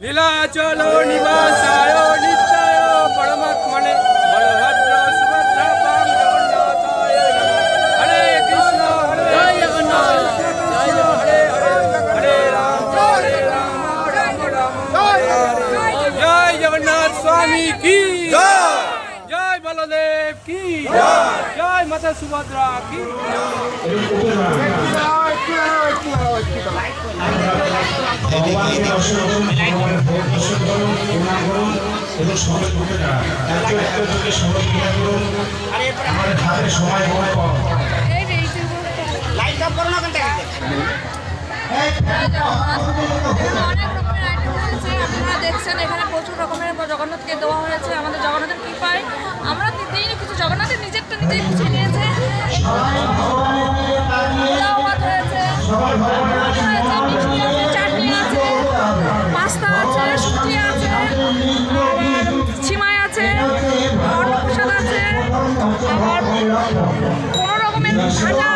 নীলাচল নিবাসায় মাতা সুভদ্রা কি? ভগবানকে দর্শন করুন ভগবানের ভোগ দর্শন করুন প্রণাম করুন এবং সবাই করতে এত এত যোগে সবাই ক্রিয়া করুন আমাদের হাতে সময় খুব কম লাইট অফ করো না কেন আপনারা দেখছেন এখানে প্রচুর রকমের জগন্নাথকে দেওয়া হয়েছে আমাদের জগন্নাথের কৃপায়। আমরা দিই কিছু জগন্নাথের নিজেরটা নিজেই গুছিয়ে নিয়েছে। চাটনি আছে, পাস্তা আছে, সুজি আছে, ছিমাই আছে, অন্নপ্রসাদ আছে, রকমের ভাজা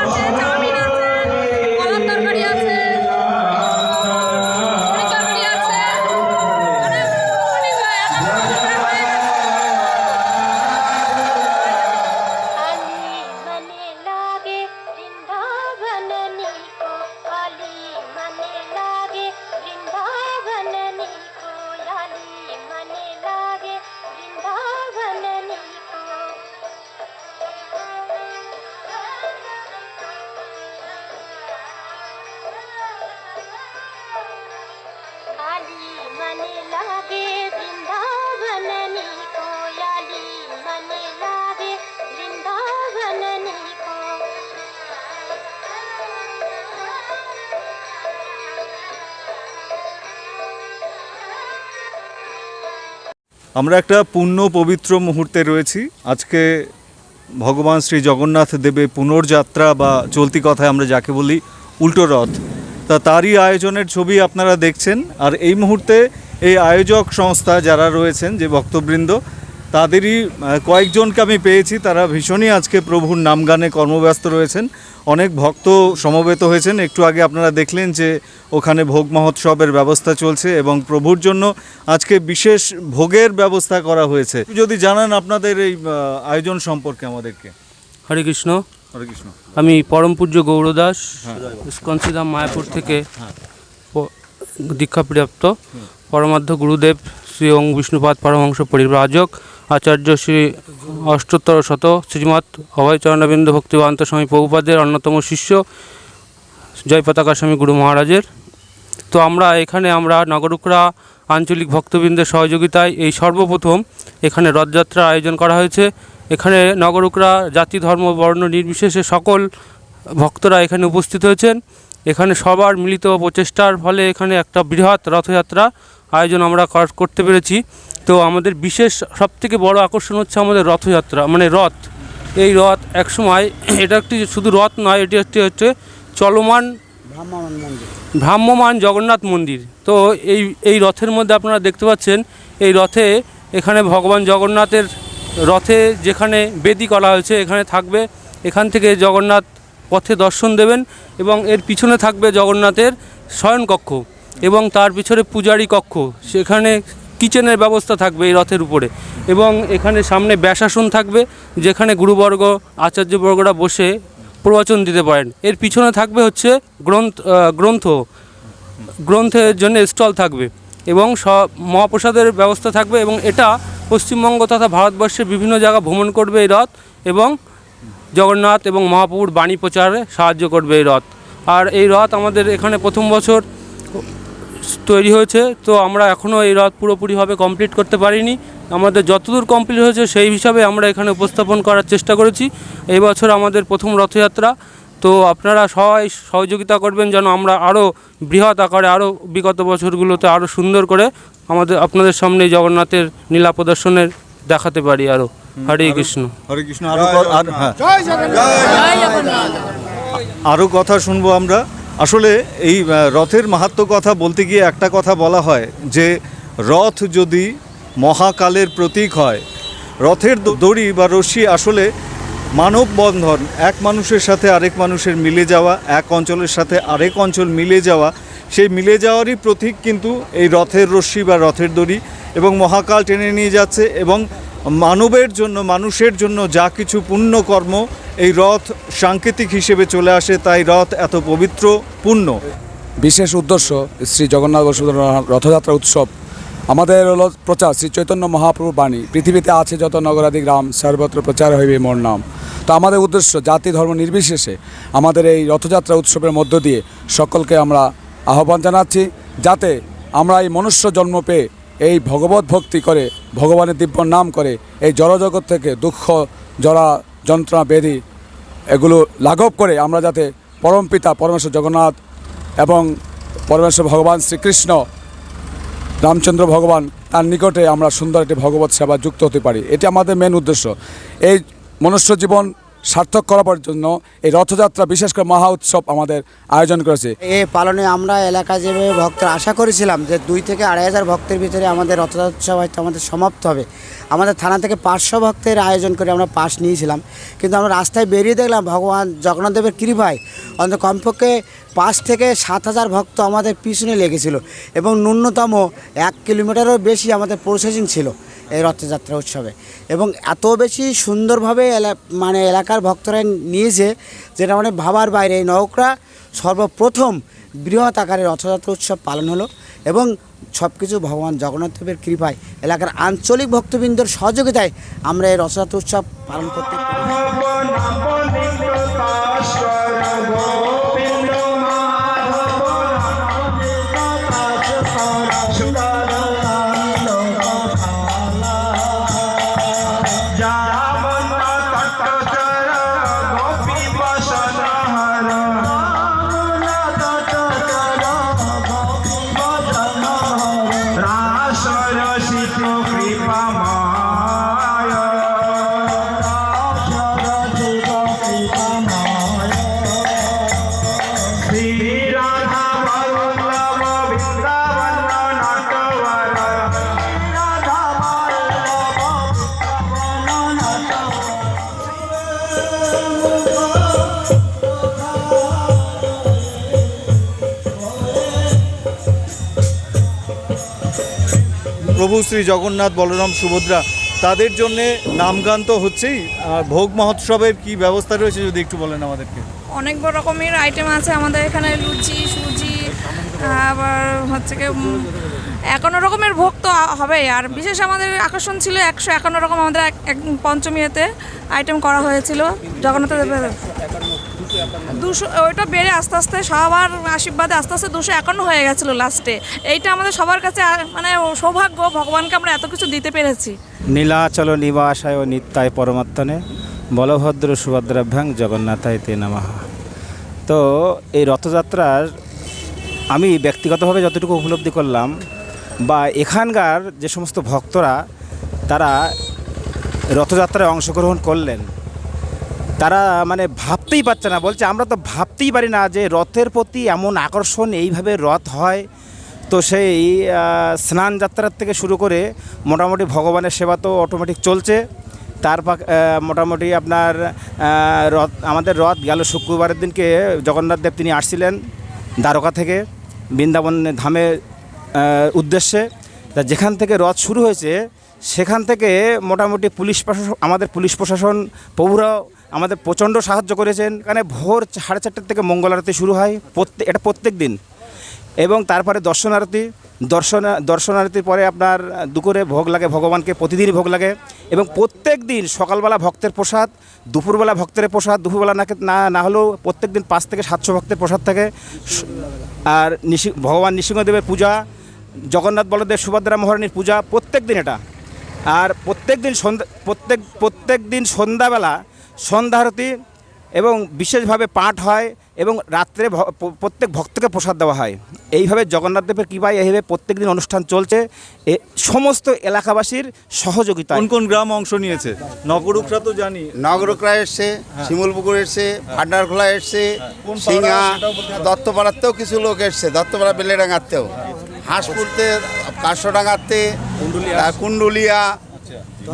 আমরা একটা পূর্ণ পবিত্র মুহূর্তে রয়েছি। আজকে ভগবান শ্রী জগন্নাথ দেবের পুনর্যাত্রা বা চলতি কথায় আমরা যাকে বলি উল্টো রথ। তা তারই আয়োজনের ছবি আপনারা দেখছেন। আর এই মুহূর্তে এই আয়োজক সংস্থা যারা রয়েছেন, যে ভক্তবৃন্দ তাদেরই কয়েকজনকে আমি পেয়েছি তারা ভীষণই আজকে প্রভুর নামগানে কর্মব্যস্ত রয়েছেন। অনেক ভক্ত সমবেত হয়েছেন। একটু আগে আপনারা দেখলেন যে ওখানে ভোগ মহোৎসবের ব্যবস্থা চলছে এবং প্রভুর জন্য আজকে বিশেষ ভোগের ব্যবস্থা করা হয়েছে। যদি জানান আপনাদের এই আয়োজন সম্পর্কে আমাদেরকে। হরে কৃষ্ণ। হরে কৃষ্ণ। আমি পরম পূজ্য গৌরদাস স্কন্সিধাম মায়াপুর থেকে দীক্ষাপ্রাপ্ত পরমাধ্য গুরুদেব শ্রী ওং বিষ্ণুপাদ পরমহংস পরিব্রাজক। আচার্য শ্রী অষ্টোত্তর শত শ্রীমৎ অভয়চরণবিন্দ ভক্তিবান্ত স্বামী প্রভুপাদের অন্যতম শিষ্য জয় পতাকা স্বামী গুরু মহারাজের। তো আমরা এখানে আমরা নগরুকরা আঞ্চলিক ভক্তবৃন্দের সহযোগিতায় এই সর্বপ্রথম এখানে রথযাত্রার আয়োজন করা হয়েছে। এখানে নগরুকরা জাতি, ধর্ম, বর্ণ নির্বিশেষে সকল ভক্তরা এখানে উপস্থিত হয়েছেন। এখানে সবার মিলিত প্রচেষ্টার ফলে এখানে একটা বৃহৎ রথযাত্রা আয়োজন আমরা করতে পেরেছি। তো আমাদের বিশেষ সবথেকে বড় আকর্ষণ হচ্ছে আমাদের রথযাত্রা মানে রথ। এই রথ একসময় এটা একটি শুধু রথ নয় এটি একটি হচ্ছে চলমান ভ্রাম্যমান জগন্নাথ মন্দির। তো এই এই রথের মধ্যে আপনারা দেখতে পাচ্ছেন এই রথে এখানে ভগবান জগন্নাথের রথে যেখানে বেদি করা হয়েছে এখানে থাকবে। এখান থেকে জগন্নাথ পথে দর্শন দেবেন এবং এর পিছনে থাকবে জগন্নাথের শয়নকক্ষ এবং তার পিছনে পূজারী কক্ষ। সেখানে কিচেনের ব্যবস্থা থাকবে এই রথের উপরে। এবং এখানে সামনে ব্যাসাসন থাকবে, যেখানে গুরুবর্গ, আচার্যবর্গরা বসে প্রবচন দিতে পারেন। এর পিছনে থাকবে হচ্ছে গ্রন্থ গ্রন্থ। গ্রন্থের জন্য স্টল থাকবে এবং সব মহাপ্রসাদের ব্যবস্থা থাকবে এবং এটা পশ্চিমবঙ্গ তথা ভারতবর্ষের বিভিন্ন জায়গা ভ্রমণ করবে এই রথ এবং জগন্নাথ এবং মহাপ্রভুর বাণী প্রচারে সাহায্য করবে এই রথ। আর এই রথ আমাদের এখানে প্রথম বছর তৈরি হয়েছে তো আমরা এখনও এই রথ পুরোপুরিভাবে কমপ্লিট করতে পারিনি। আমাদের যতদূর কমপ্লিট হয়েছে সেই হিসাবে আমরা এখানে উপস্থাপন করার চেষ্টা করেছি। এই বছর আমাদের প্রথম রথযাত্রা তো আপনারা সবাই সহযোগিতা করবেন যেন আমরা আরও বৃহৎ আকারে আরও বিগত বছরগুলোতে আরও সুন্দর করে আমাদের আপনাদের সামনে জগন্নাথের নীলা প্রদর্শনের দেখাতে পারি আরও। হরে কৃষ্ণ। হরে কৃষ্ণ আরও ক- আর হ্যাঁ। আরও কথা শুনব আমরা। আসলে এই রথের মাহাত্ম কথা বলতে গিয়ে একটা কথা বলা হয় যে, রথ যদি মহাকালের প্রতীক হয়, রথের দড়ি বা রশ্মি আসলে মানব বন্ধন, এক মানুষের সাথে আরেক মানুষের মিলে যাওয়া, এক অঞ্চলের সাথে আরেক অঞ্চল মিলে যাওয়া, সেই মিলে যাওয়ারই প্রতীক কিন্তু এই রথের রশ্মি বা রথের দড়ি এবং মহাকাল টেনে নিয়ে যাচ্ছে এবং মানবের জন্য, মানুষের জন্য যা কিছু পুণ্যকর্ম, এই রথ সাংকেতিক হিসেবে চলে আসে, তাই রথ এত পবিত্র পুণ্য বিশেষ উদ্দেশ্য শ্রী জগন্নাথ রথযাত্রা উৎসব। আমাদের হলো প্রচার, শ্রী চৈতন্য মহাপ্রভুর বাণী। পৃথিবীতে আছে যত নগরাদি গ্রাম, সর্বত্র প্রচার হইবে মোর নাম। তো আমাদের উদ্দেশ্য, জাতি ধর্ম নির্বিশেষে আমাদের এই রথযাত্রা উৎসবের মধ্য দিয়ে সকলকে আমরা আহ্বান জানাচ্ছি, যাতে আমরা এই মনুষ্য জন্ম পেয়ে এই ভগবত ভক্তি করে, ভগবানের দিব্য নাম করে, এই জড়জগৎ থেকে দুঃখ, জরা, যন্ত্রণা, বেদি এগুলো লাঘব করে আমরা যাতে পরম পিতা পরমেশ্বর জগন্নাথ এবং পরমেশ্বর ভগবান শ্রীকৃষ্ণ, রামচন্দ্র ভগবান, তার নিকটে আমরা সুন্দর একটি ভগবত সেবা যুক্ত হতে পারি। এটি আমাদের মেন উদ্দেশ্য। এই মনুষ্য জীবন সার্থক করার জন্য এই রথযাত্রা, বিশেষ করে মহা উৎসব আমাদের আয়োজন করেছে। এ পালনে আমরা এলাকা যেভাবে ভক্তরা আশা করেছিলাম যে দুই থেকে আড়াই হাজার ভক্তের ভিতরে আমাদের রথযাত্রা হয়তো আমাদের সমাপ্ত হবে। আমাদের থানা থেকে পাঁচশো ভক্তের আয়োজন করে আমরা পাশ নিয়েছিলাম। কিন্তু আমরা রাস্তায় বেরিয়ে দেখলাম, ভগবান জগন্নাথদেবের কৃপায় অন্তত কমপক্ষে পাঁচ থেকে সাত হাজার ভক্ত আমাদের পিছনে লেগেছিল এবং ন্যূনতম এক কিলোমিটারও বেশি আমাদের প্রসেসিং ছিল। এই রথযাত্রা উৎসবে। এবং এত বেশি সুন্দরভাবে এলা- মানে এলাকার ভক্তরা নিয়েছে যেটা মানে ভাবার বাইরে। এই নৌকরা সর্বপ্রথম বৃহৎ আকারে রথযাত্রা উৎসব পালন হলো এবং সব কিছু ভগবান জগন্নাথ দেবের কৃপায় এলাকার আঞ্চলিক ভক্তবৃন্দর সহযোগিতায় আমরা এই রথযাত্রা উৎসব পালন করতে পেরেছি। প্রভু শ্রী জগন্নাথ বলরাম সুভদ্রা, তাদের জন্যে নামগান তো হচ্ছেই। আর ভোগ মহোৎসবের কি ব্যবস্থা রয়েছে যদি একটু বলেন আমাদেরকে? অনেক বড় রকমের আইটেম আছে। আমাদের এখানে লুচি, সুজি, আবার হচ্ছে কি একান্ন রকমের ভোগ তো হবেই আর বিশেষ আমাদের আকর্ষণ ছিল একশো একান্ন রকম আমাদের এক পঞ্চমীতে আইটেম করা হয়েছিল। জগন্নাথ দেবের দুশো, ওইটা বেড়ে আস্তে আস্তে সবার আশীর্বাদে আস্তে আস্তে দুশো একান্ন হয়ে গেছিল লাস্টে এইটা আমাদের সবার কাছে মানে সৌভাগ্য, ভগবানকে আমরা এত কিছু দিতে পেরেছি। নীলাচল নিবাসায় ও নিত্যায় পরমাত্মনে, বলভদ্র সুভদ্রাভ্যাং জগন্নাথায় তে নমঃ। তো এই রথযাত্রার আমি ব্যক্তিগতভাবে যতটুকু উপলব্ধি করলাম, বা এখানকার যে সমস্ত ভক্তরা, তারা রথযাত্রায় অংশগ্রহণ করলেন তারা মানে ভাবতেই পারছে না, বলছে আমরা তো ভাবতেই পারি না যে রথের প্রতি এমন আকর্ষণ এইভাবে রথ হয়। তো সেই স্নান যাত্রার থেকে শুরু করে মোটামুটি ভগবানের সেবা তো অটোমেটিক চলছে। তার মোটামুটি আপনার রথ, আমাদের রথ গেল শুক্রবারের দিনকে জগন্নাথ দেব তিনি আসছিলেন দ্বারকা থেকে বৃন্দাবন ধামে উদ্দেশ্যে। তা যেখান থেকে রথ শুরু হয়েছে, সেখান থেকে মোটামুটি পুলিশ প্রশাসন, আমাদের পুলিশ প্রশাসন, প্রভুরাও আমাদের প্রচণ্ড সাহায্য করেছেন। এখানে ভোর সাড়ে চারটার থেকে মঙ্গল আরতি শুরু হয় প্রত্যেক এটা প্রত্যেক দিন। এবং তারপরে দর্শনারতি, দর্শন দর্শনারতির পরে আপনার দুপুরে ভোগ লাগে, ভগবানকে প্রতিদিনই ভোগ লাগে। এবং প্রত্যেক দিন সকালবেলা ভক্তের প্রসাদ, দুপুরবেলা ভক্তের প্রসাদ, দুপুরবেলা নাকি না না হলেও প্রত্যেক দিন পাঁচ থেকে সাতশো ভক্তের প্রসাদ থাকে। আর নিশি ভগবান নৃসিংহদেবের পূজা, জগন্নাথ বলদেব সুভদ্রা মহারানীর পূজা প্রত্যেক দিন এটা। আর প্রত্যেক দিন সন্ধ্যা প্রত্যেক প্রত্যেক দিন সন্ধ্যাবেলা সন্ধ্যারতি এবং বিশেষভাবে পাঠ হয় এবং রাত্রে ভ- প্রত্যেক ভক্তকে প্রসাদ দেওয়া হয়। এইভাবে জগন্নাথ দেবের কৃপায় এইভাবে প্রত্যেক দিন অনুষ্ঠান চলছে। এ সমস্ত এলাকাবাসীর সহযোগিতা কোন কোন গ্রাম অংশ নিয়েছে? নগরুকরা তো জানি। নগরকরা এসছে শিমুলপুকুর এসছে ভান্ডারখোলা এসছে বলতে হবে। দত্তপাড়াতেও কিছু লোক এসছে দত্তপাড়া বেলেডাঙ্গাতেও। হাঁসপুরতে কাশোডাঙ্গাতে কুণ্ডুলিয়া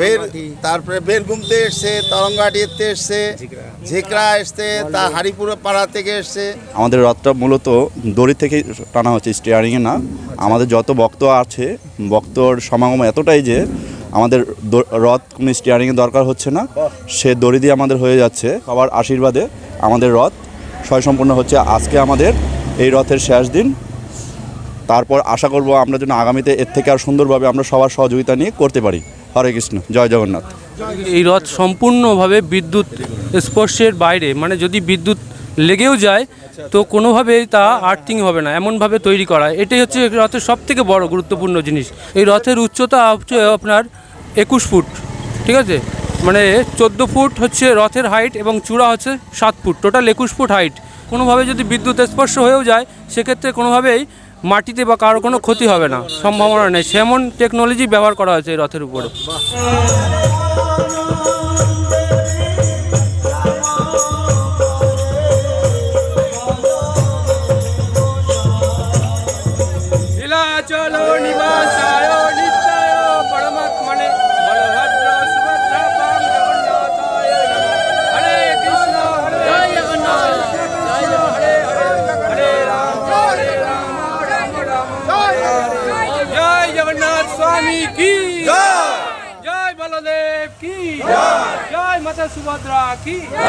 বের তারপরে বেরগুমতে এসছে তরঙ্গাটিতে এসছে, ঝিকরা এসছে তার হারিপুর পাড়া থেকে এসছে। আমাদের রথটা মূলত দড়ি থেকে টানা হচ্ছে স্টিয়ারিংয়ে না। আমাদের যত ভক্ত আছে, ভক্তর সমাগম এতটাই যে আমাদের রথ কোনো স্টিয়ারিংয়ের দরকার হচ্ছে না। সে দড়ি দিয়ে আমাদের হয়ে যাচ্ছে, সবার আশীর্বাদে আমাদের রথ সম্পূর্ণ হচ্ছে। আজকে আমাদের এই রথের শেষ দিন। তারপর আশা করব আমরা যেন আগামীতে এর থেকে আর সুন্দরভাবে আমরা সবার সহযোগিতা নিয়ে করতে পারি। হরে কৃষ্ণ, জয় জগন্নাথ। এই রথ সম্পূর্ণভাবে বিদ্যুৎ স্পর্শের বাইরে মানে যদি বিদ্যুৎ লেগেও যায়, তো কোনোভাবেই তা আর্থিং হবে না, এমনভাবে তৈরি করা। এটাই হচ্ছে রথের সব থেকে বড় গুরুত্বপূর্ণ জিনিস। এই রথের উচ্চতা হচ্ছে আপনার একুশ ফুট, ঠিক আছে? মানে চোদ্দ ফুট হচ্ছে রথের হাইট এবং চূড়া হচ্ছে সাত ফুট টোটাল একুশ ফুট হাইট কোনোভাবে যদি বিদ্যুৎ স্পর্শ হয়েও যায়, সেক্ষেত্রে কোনোভাবেই মাটিতে বা কারোর কোনো ক্ষতি হবে না, সম্ভাবনা নেই। সেমন টেকনোলজি ব্যবহার করা হয়েছে এই রথের উপরে। জয়